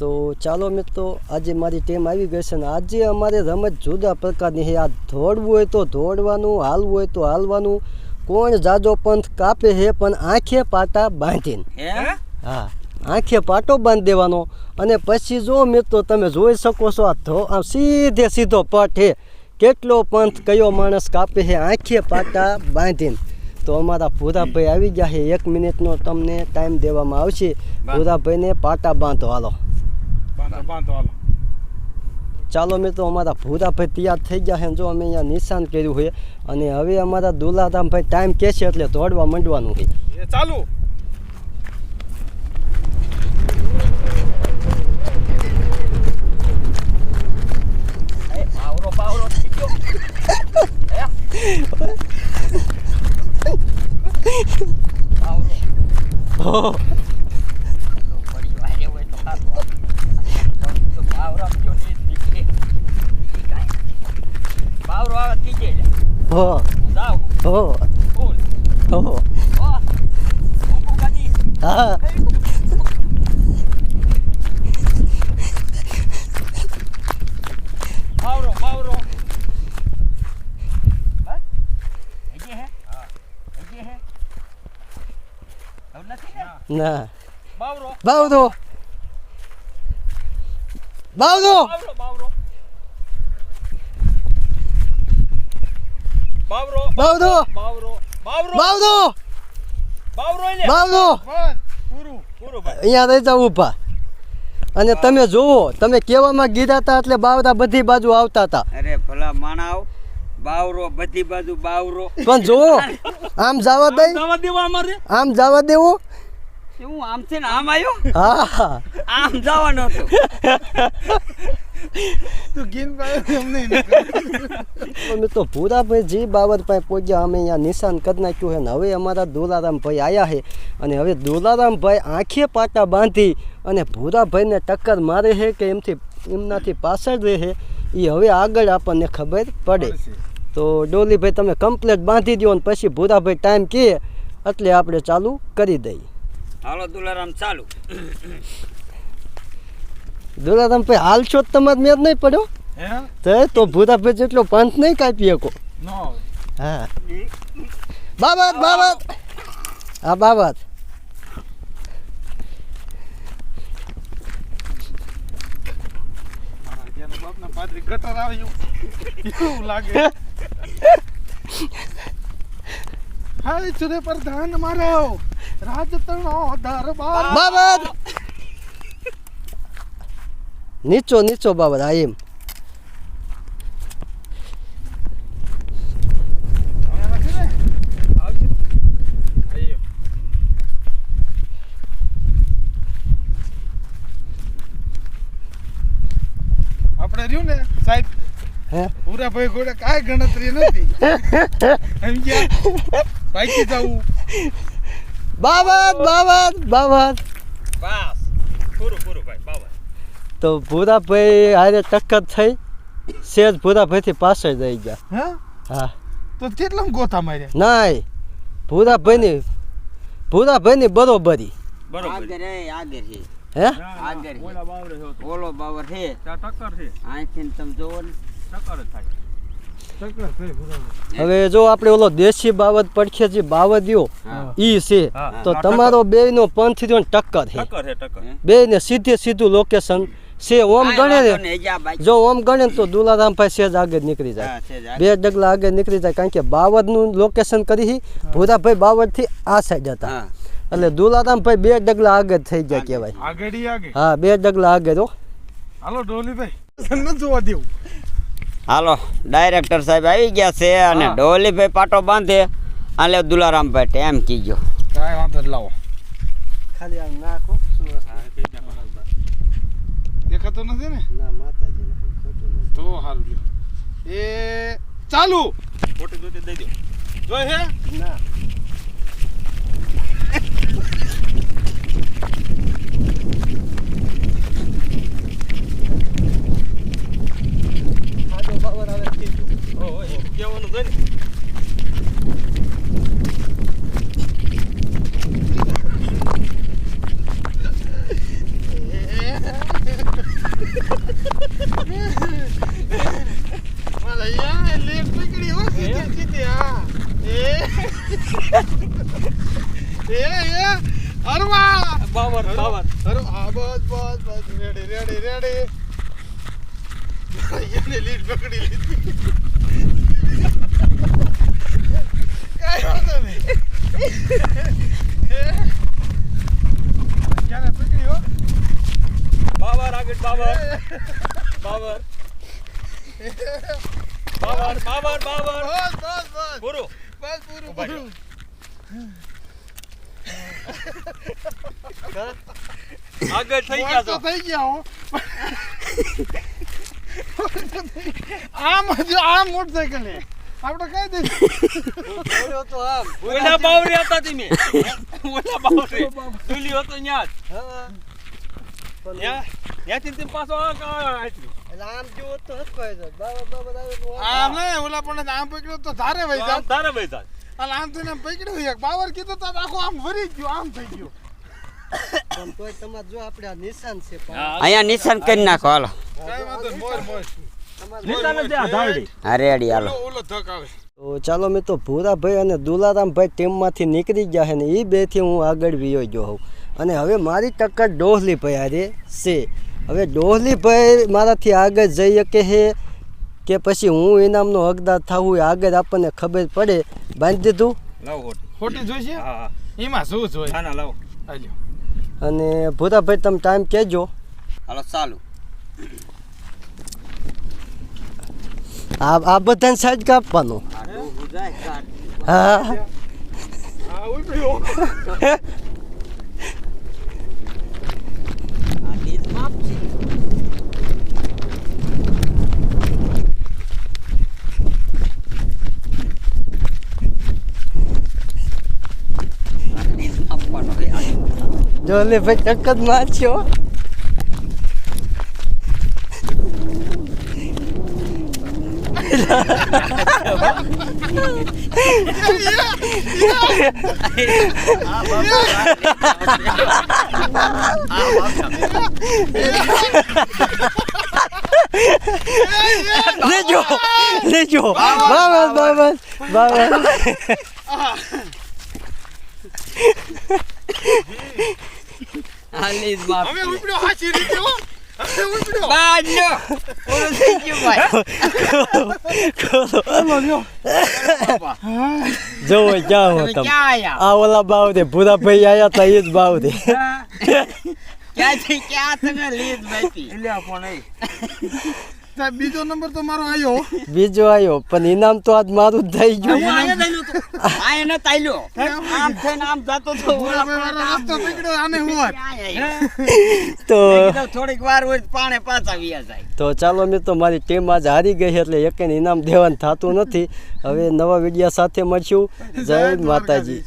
તો ચાલો મિત્રો આજે મારી ટીમ આવી ગઈ છે ને આજે અમારે રમત જુદા પ્રકારની છે. આ દોડવું હોય તો દોડવાનું હાલવું હોય તો હાલવાનું. કોણ જાજો પંથ કાપે છે પણ આંખે પાટા બાંધીને. હા? આંખે પાટો બાંધી દેવાનો. અને પછી જો મિત્રો તમે જોઈ શકો છો આ ધો આમ સીધે સીધો પટ છે. કેટલો પંથ કયો માણસ કાપે છે આંખે પાટા બાંધીને. તો અમારા ભૂરાભાઈ આવી ગયા છે. એક મિનિટનો તમને ટાઈમ દેવામાં આવશે. ભૂરાભાઈને પાટા બાંધો હાલો બાંધો બાંધો હાલો. ચાલો મિત્રો અમારા ભૂરાભાઈ તૈયાર થઈ ગયા છે. જો અમે અહીંયા નિશાન કર્યું છે અને હવે અમારા દુલારામભાઈ ટાઈમ કહેશે એટલે દોડવા માંડવાનું છે. ચાલુ. એ પાવરો પાવરો થઈ ગયો હે પાવરો હો પડી વારે હોય તો સારું તો પાવરો આપજો ને નીકળે ઈ કાંઈ નથી. પાવરો આવે ત્રીજે જાવ હો ફૂલ હો ઓ ઊભું કરી હા પાવરો પાવરો બસ હજી હે હા હજી હે હવે નથી ને ના બાવરો બાવદો બાવદો બાવરો બાવરો બાવરો બાવદો બાવરો બાવરો. બાવદો બાવરો લે બાવદો પૂરું. પૂરું ભાઈ. અહીંયા રહી જાવ ઊભા. અને તમે જુઓ તમે કેવામાં ગીધા હતા એટલે બાવતા બધી બાજુ આવતા હતા. અરે ભલા માણાવ બાવરો બધી બાજુ બાવરો. પણ જોવો આમ જવા દઈ. દવા દેવા અમારે? આમ જવા દેવું. હું આમ છે ને આમ આવ્યો? હા હા. આમ જવાનો હતો. તું ગીન ભાઈ એમ નહીં અમે તો ભૂરાભાઈ જે બાબત પાસે પહોંચ્યા અમે અહીંયા નિશાન કરી નાખ્યું છે ને હવે અમારા દુલારામભાઈ આવ્યા છે. અને હવે દુલારામભાઈ આંખે પાટા બાંધી અને ભૂરાભાઈને ટક્કર મારે છે કે એમથી એમનાથી પાછળ રહે છે એ હવે આગળ આપણને ખબર પડે. તો ડોલીભાઈ તમે કમ્પ્લેટ બાંધી દો ને પછી ભૂરાભાઈ ટાઈમ કહે એટલે આપણે ચાલુ કરી દઈએ. હાલો દુલારામ ચાલુ. દુલારામભાઈ હાલ છો તમાર મેર નહીં પડ્યો. હે? તો તો ભૂરાભાઈ જેટલો પંથ નહીં કાપી શકો. હા. બાબત બાબત. હા બાબત. મારા જેના બાપના પાદરી ગટર આવ્યું એવું લાગે. હાય ચુરે પ્રધાન મારો રાજતણો દરબાર. બાબત. નીચો નીચો બાબત હા એમ. આપણે રહ્યું ને સાહેબ પૂરા ભાઈ ઘોડે કાંઈ ગણતરી નથી. સમજ્યા? બાઈકી જવું બાબત બાબત બાબત બસ. પૂરું. તો ભૂરાભાઈ હારે ટક્કર થઈ સેજ ભૂરાભાઈથી પાછળ રહી ગયા. હા? હા. તો કેટલા ગોથા માર્યા? નાય ભૂરાભાઈની ભૂરાભાઈની બરોબરી. બરોબર. હે? આગળ છે. ઓલા બાવરે હતો ઓલો બાવર છે. ટક્કર છે. અહીંથી તમે જોવો ને. ટક્કર થાય. ટક્કર થઈ બરાબર હવે જો આપણે ઓલો દેશી બાવત પડખે જે બાવદિયો ઈ છે તો તમારો બેયનો પંથ થયો ને ટક્કર છે બે ને સીધે સીધું લોકેશન છે ઓમ ગણે જા ઓમ ગણે તો દુલારામભાઈ સેજ આગળ નીકળી જાય. બે ડગલા આગળ નીકળી જાય કારણ કે બાવળનું લોકેશન કરી ભૂરાભાઈ બાવળથી આ સાઈડ હતા એટલે દુલારામભાઈ બે ડગલા આગળ થઈ ગયા કહેવાય. આગળ આગળ હા બે ડગલા આગળ હો. હાલો ડોલીભાઈ. જોવા દેવું. હાલો ડાયરેક્ટર સાહેબ આવી ગયા છે અને. ડોલીભાઈ પાટો બાંધે. આલે દુલારામભાઈ ટેમ કીજો. કાંઈ વાંધો લાવો. ખાલી આમ નાખો દેખાતો નથી ને ના માતાજીને ખોટું નથી. તો સારું લ્યો એ ચાલુ ખોટી જોતી દઈ દો. જોઈ હે? ના. આજો બાવળ આવે કીધું. ઓહો એ કહેવાનું છે ને મારા યા લેટ પકડી હો સીધી સીધી હા એ એ અરવા બાવર બાવર અરે હા બસ બસ બસ રેડી રેડી રેડી એને લીડ પકડી લીધી કાંઈ વાંધો નહીં પકડી હો બાબર આગળ બાવર બાવર બાવર બાવર બાવર બસ બસ બસ. પૂરું. બસ પૂરું. પૂરું. આગળ થઈ ગયા તો થઈ ગયા હો. આમ જ આમ મોટરસાઇકલ હે આપણે કઈ બોલ્યો તો આમ. ઓલા બાવરે હતા તમે ઓલા બાવરે દુલી હતો ન્યા જ. હા. ન્યા ન્યાથી પાછો આ કા આટલી. આમ જેવો તો હતો જ. બાબા બાબા આમ. આમ ઓલા પણ આમ પકડ્યો તો ધારે વહી આમ ધારે તારે ભાઈ થાય. અને આમ થઈને આમ પકડ્યું એક બાવર કીધું તો આખો આમ ફરી ગયો આમ થઈ ગયો. પણ તોય તમારે જો આપણે આ નિશાન છે પણ અહીંયા નિશાન કરી નાખો હાલો. કાંઈ મોર મોર ચાલો નિશાન જ આ ધારડી. હા રેડી હાલો. ઓલો ઓલો ધક આવે. તો ભૂરાભાઈ અને દુલારામભાઈ ટીમમાંથી નીકળી ગયા છે ને એ બેથી હું આગળ વિયો ગયો હોઉં. અને હવે મારી ટક્કર ડોહલીભાઈ હારે છે. હવે ડોહલીભાઈ મારાથી આગળ જઈ શકે છે કે પછી હું ઇનામનો હકદાર થવું એ આગળ આપણને ખબર પડે. બાંધી દીધું? ખોટી. જોઈશે? એમાં શું જોઈએ અને ભૂરાભાઈ તમે ટાઈમ કહેજો. હાલો ચાલુ. આ આ બધાને સાઈડ કાપવાનો. હા. હા ઉપડ્યો ડોહલીભાઈ ટક્કર મારશો લેજો લેજો. બાબા બાબા બાબા હવે ઉપડ્યો હાચી રીતે હો જોવો ક્યાં હો તમે આ ઓલા બાવ દે ભૂરા ભાઈ આયા તા એ જ બાવ દે ક્યાંથી ક્યાં તમે લીધ બેઠી એટલે પણ એ. સાહેબ બીજો નંબર તો મારો આવ્યો બીજો આવ્યો પણ ઇનામ તો આજ મારું જ થઈ ગયું. આ એને તાલ્યો આમ થઈને આમ જતો તો મારો રસ્તો પકડ્યો આને હોત તો થોડીક વાર હોય તો પાણે પાછા વ્યા જાય. તો ચાલો મિત્રો મારી ટીમ આજ હારી ગઈ એટલે એકને ઇનામ દેવાનું થતું નથી. હવે નવા વિડિયા સાથે મળશું. જય માતાજી.